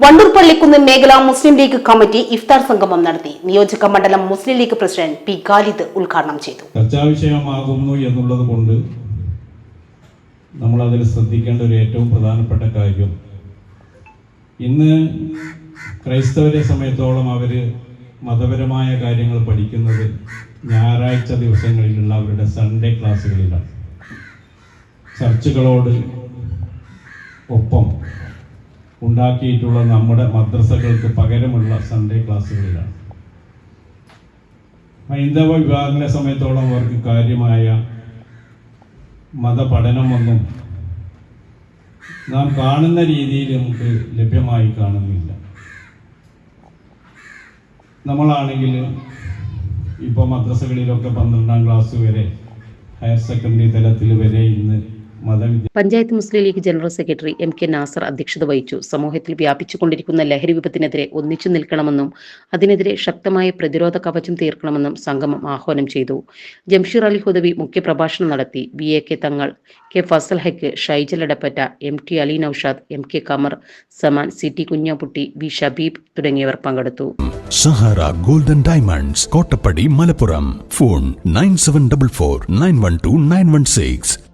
വണ്ടൂർ പള്ളിക്കുന്ന് മേഖല മുസ്ലിം ലീഗ് കമ്മിറ്റി ഇഫ്താർ സംഗമം നടത്തി. നിയോജക മണ്ഡലം മുസ്ലിം ലീഗ് പ്രസിഡന്റ് പി ഖാലിദ് ഉദ്ഘാടനം ചെയ്തു. ചർച്ചാവിഷയമാകുന്നു എന്നുള്ളത് കൊണ്ട് നമ്മളതിൽ ശ്രദ്ധിക്കേണ്ട ഒരു ഏറ്റവും പ്രധാനപ്പെട്ട കാര്യം ഇന്ന് ക്രൈസ്തവരെ സമയത്തോളം അവർ മതപരമായ കാര്യങ്ങൾ പഠിക്കുന്നത് ഞായറാഴ്ച ദിവസങ്ങളിലുള്ള അവരുടെ സൺഡേ ക്ലാസ്സുകളിലാണ്. ചർച്ചുകളോട് ഒപ്പം ഉണ്ടാക്കിയിട്ടുള്ള നമ്മുടെ മദ്രസകൾക്ക് പകരമുള്ള സൺഡേ ക്ലാസ്സുകളിലാണ്. ഹൈന്ദവ വിഭാഗങ്ങളെ സമയത്തോളം അവർക്ക് കാര്യമായ മതപഠനമൊന്നും നാം കാണുന്ന രീതിയിൽ നമുക്ക് ലഭ്യമായി കാണുന്നില്ല. നമ്മളാണെങ്കിൽ ഇപ്പോൾ മദ്രസകളിലൊക്കെ പന്ത്രണ്ടാം ക്ലാസ് വരെ ഹയർ സെക്കൻഡറി തലത്തിൽ വരെ ഇന്ന് panchayat Muslim League general secretary M K Nasar അധ്യക്ഷത വഹിച്ചു. സമൂഹത്തിൽ വ്യാപിച്ചുകൊണ്ടിരിക്കുന്ന ലഹരി വിപത്തിനെതിരെ ഒന്നിച്ചു നിൽക്കണമെന്നും അതിനെതിരെ ശക്തമായ പ്രതിരോധ കവചം തീർക്കണമെന്നും സംഗമം ആഹ്വാനം ചെയ്തു. ജംഷീർ അലി ഹുദവി മുഖ്യപ്രഭാഷണം നടത്തി. B A K Thangal K Fazal Haq Shaijal Edappatta M T Ali Noushad M K Kamar Zaman C T Kunjapputty V Shabeeb തുടങ്ങിയവർ പങ്കെടുത്തു. Sahara golden diamonds Kottappadi Malappuram. Phone nine seven double four nine one two nine one six.